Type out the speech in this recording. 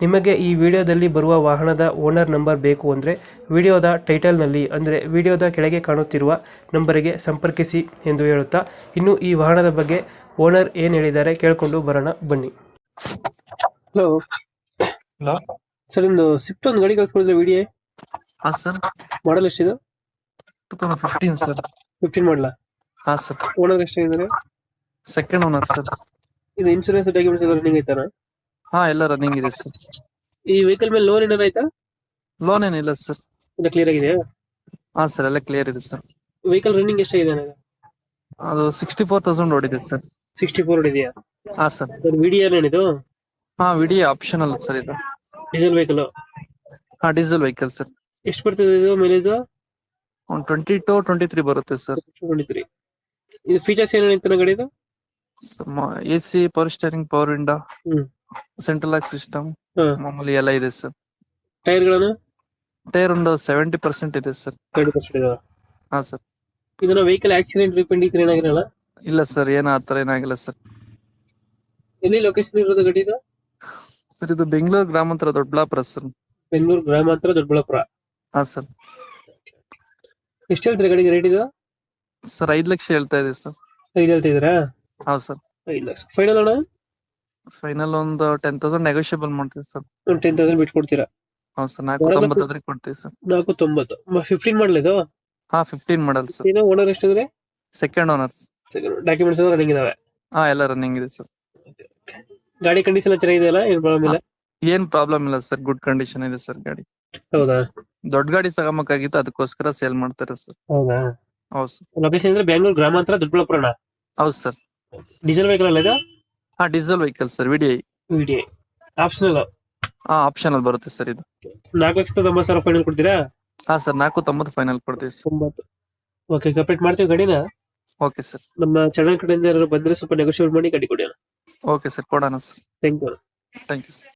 ನಿಮಗೆ ಈ ವಿಡಿಯೋದಲ್ಲಿ ಬರುವ ವಾಹನದ ಓನರ್ ನಂಬರ್ ಬೇಕು ಅಂದರೆ ವಿಡಿಯೋದ ಟೈಟಲ್ನಲ್ಲಿ ಅಂದರೆ ವಿಡಿಯೋದ ಕೆಳಗೆ ಕಾಣುತ್ತಿರುವ ನಂಬರಿಗೆ ಸಂಪರ್ಕಿಸಿ ಎಂದು ಹೇಳುತ್ತಾ ಇನ್ನು ಈ ವಾಹನದ ಬಗ್ಗೆ ಓನರ್ ಏನು ಹೇಳಿದ್ದಾರೆ ಕೇಳಿಕೊಂಡು ಬರೋಣ ಬನ್ನಿ. ಹಲೋ ಹಲೋ ಸರ್ ಒಂದು ಸ್ವಿಫ್ಟ್ ಒಂದು ಗಾಡಿ ಕಳಿಸ್ಕೊಡಿದ್ರೆ ವಿಡಿಯೋ ಹಾ ಸರ್ ಮಾಡಲ್ ಎಷ್ಟಿದೆ? Two thousand fifteen sir fifteen ಮಾಡಲ ಹಾಂ ಸರ್ ಓನರ್ ಎಷ್ಟಾಗಿದ್ದಾರೆ? ಸೆಕೆಂಡ್ ಓನರ್ ಸರ್ ಇದು ಇನ್ಶೂರೆನ್ಸ್ ಡಾಕ್ಯುಮೆಂಟ್ಸ್ ಎಲ್ಲ ರನ್ನಿಂಗ್ ಐತಾನ? ಹಾ ಎಲ್ಲ ರನ್ನಿಂಗ್ ಇದೆ ಸರ್ ಈ ವೆಹಿಕಲ್ ಮೇಲೆ ಲೋನ್ ಏನಾರ ಆಯ್ತಾ? ಲೋನ್ ಏನಿಲ್ಲ ಸರ್ ಎಲ್ಲ ಕ್ಲಿಯರ್ ಆಗಿದೆಯಾ? ಹಾ ಸರ್ ಎಲ್ಲ ಕ್ಲಿಯರ್ ಇದೆ ಸರ್ ವೆಹಿಕಲ್ ರನ್ನಿಂಗ್ ಎಷ್ಟಾಗಿದೆ ಅದು ಸಿಕ್ಸ್ಟಿ ಫೋರ್ ತೌಸಂಡ್ ಓಡಿದೆ ಸರ್ ಸಿಕ್ಸ್ಟಿ ಫೋರ್ ಇದೆಯಾ ಹಾ ಸರ್ ಅದು ವಿಡಿಯೋ ಏನಿದು ಹಾ ವಿಡಿಯೋ ಆಪ್ಷನಲ್ ಸರ್ ಇದು. ಡೀಸೆಲ್ ವೆಹಿಕಲ್ ಹಾ ಡೀಸೆಲ್ ವೆಹಿಕಲ್ ಸರ್ ಎಷ್ಟು ಬರ್ತದೆ ಇದು ಮೈಲೇಜ್ ಒಂದು ಟ್ವೆಂಟಿ ಟು ಟ್ವೆಂಟಿ ತ್ರೀ ಬರುತ್ತೆ ಸರ್ ತ್ರೀ ಇದು ಫೀಚರ್ಸ್ ಏನೇನಿತ್ತು ಗಾಡಿದು A C power steering power window hmm. Central lock system ಮಾಮೂಲಿ ಎಲ್ಲ ಇದೆ ಸರ್ ಟೈರ್ ಗಳನ್ನ ಟೈರ್ ಒಂದು ಸೆವೆಂಟಿ ಪರ್ಸೆಂಟ್ ಇದೆ ಸರ್ ಎರಡು ಪರ್ಸೆಂಟ್ ಇದಾವೆ? ಹಾ ಸರ್ ಇದನ್ನ ವೆಹಿಕಲ್ ಆಕ್ಸಿಡೆಂಟ್ ರಿಪೆಂಡ್ ಇದ್ರೆ ಏನಾಗಿರಲ್ಲ? ಇಲ್ಲ ಸರ್ ಏನ ಆ ಥರ ಏನಾಗಿಲ್ಲ ಸರ್ ಎಲ್ಲಿ ಲೊಕೇಶನ್ ಇರೋದು ಗಾಡಿ ಇದು? ಸರ್ ಇದು ಬೆಂಗಳೂರು ಗ್ರಾಮಾಂತರ ದೊಡ್ಡಬಳ್ಳಾಪುರ ಸರ್ ಬೆಂಗಳೂರು ಗ್ರಾಮಾಂತರ ದೊಡ್ಡಬಳ್ಳಾಪುರ? ಹಾ ಸರ್ ಎಷ್ಟು ಹೇಳ್ತೀರಾ ಗಾಡಿಗೆ ರೇಟ್ ಇದು? ಸರ್ ಐದ್ ಲಕ್ಷ ಹೇಳ್ತಾ ಇದೀವಿ ಸರ್ ಐದು ಹೇಳ್ತಿದ್ದೀರಾ ಹೌದು ಸರ್ ಐದು ಲಕ್ಷ. ಫೈನಲ್ ಅಣ್ಣ? ಫೈನಲ್ ಒಂದು ಟೆನ್ ತೌಸಂಡ್ ನೆಗೋಷಿಯಬಲ್ ಮಾಡ್ತೀವಿ ಸರ್. ಒಂದು ಟೆನ್ ತೌಸಂಡ್ ಬಿಟ್ಟು ಕೊಡ್ತೀರಾ ಹೌದು ಸರ್ ನಾಲ್ಕು ತೊಂಬತ್ತು ತೊಂಬತ್ತಾದ್ರೆ ಕೊಡ್ತೀವಿ ಸರ್. ನಾಲ್ಕು ತೊಂಬತ್ತು. ಫಿಫ್ಟೀನ್ ಮಾಡಲಿ ಇದು? ಹಾ ಫಿಫ್ಟೀನ್ ಮಾಡಲ್ ಸರ್. ಏನೋ ಓನರ್ ಎಷ್ಟಿದ್ರೆ ಸೆಕೆಂಡ್ ಓನರ್ ಡಾಕ್ಯುಮೆಂಟ್ಸ್ ಎಲ್ಲ ರನ್ನಿಂಗ್ ಇದಾವೆ? ಹಾ ಎಲ್ಲ ರನ್ನಿಂಗ್ ಇದೆ ಸರ್. ಗಾಡಿ ಕಂಡೀಷನ್ ಚೆನ್ನಾಗಿದೆಯಲ್ಲ ಏನು ಪ್ರಾಬ್ಲಮ್ ಇಲ್ಲ? ಏನ್ ಪ್ರಾಬ್ಲಮ್ ಇಲ್ಲ ಸರ್. ಗುಡ್ ಕಂಡೀಷನ್ ಇದೆ ಸರ್ ಗಾಡಿ. ಹೌದಾ? ದೊಡ್ಡ ಗಾಡಿ ತಗೊಂಬೇಕಾಗಿತ್ತು ಅದಕ್ಕೋಸ್ಕರ ಸೇಲ್ ಮಾಡ್ತಾರೆ ಸರ್. ಹೌದಾ? ಹೌದು ಸರ್. ಲೊಕೇಶನ್ ಅಂದ್ರೆ ಬೆಂಗಳೂರು ಗ್ರಾಮಾಂತರ ದೊಡ್ಡಬಳ್ಳಾಪುರ ಹೌದು ಸರ್. ಡೀಸೆಲ್ ವೆಹಿಕಲ್ ಅಲ್ಲ ಇದು? ಹಾ ಡೀಸೆಲ್ ವೆಹಿಕಲ್ ಸರ್ ವಿಡಿ ವಿಡಿ ಆಪ್ಷನಲ್ ಆ ಆಪ್ಷನಲ್ ಬರುತ್ತೆ ಸರ್ ಇದು. ನಾಲ್ಕು ಲಕ್ಷದ ತೊಂಬತ್ತು ಸಾವಿರ ಫೈನಲ್ ಕೊಡ್ತೀರಾ? ಹಾ ಸರ್ ನಾಲ್ಕು ತೊಂಬತ್ತು ಫೈನಲ್ ಕೊಡ್ತೀವಿ ಸರ್ ತೊಂಬತ್ತು. ಓಕೆ ಕಂಪ್ಲೀಟ್ ಮಾಡ್ತೀವಿ ಗಾಡಿನ? ಓಕೆ ಸರ್ ನಮ್ಮ ಚಾನಲ್ ಕಡೆಯಿಂದ ಯಾರು ಬಂದ್ರೆ ಸ್ವಲ್ಪ ನೆಗೋಷಿಯೇಟ್ ಮಾಡಿ ಗಾಡಿ ಕೊಡಿ ಓಕೆ ಸರ್ ಕೊಡೋಣ sir thank you thank you sir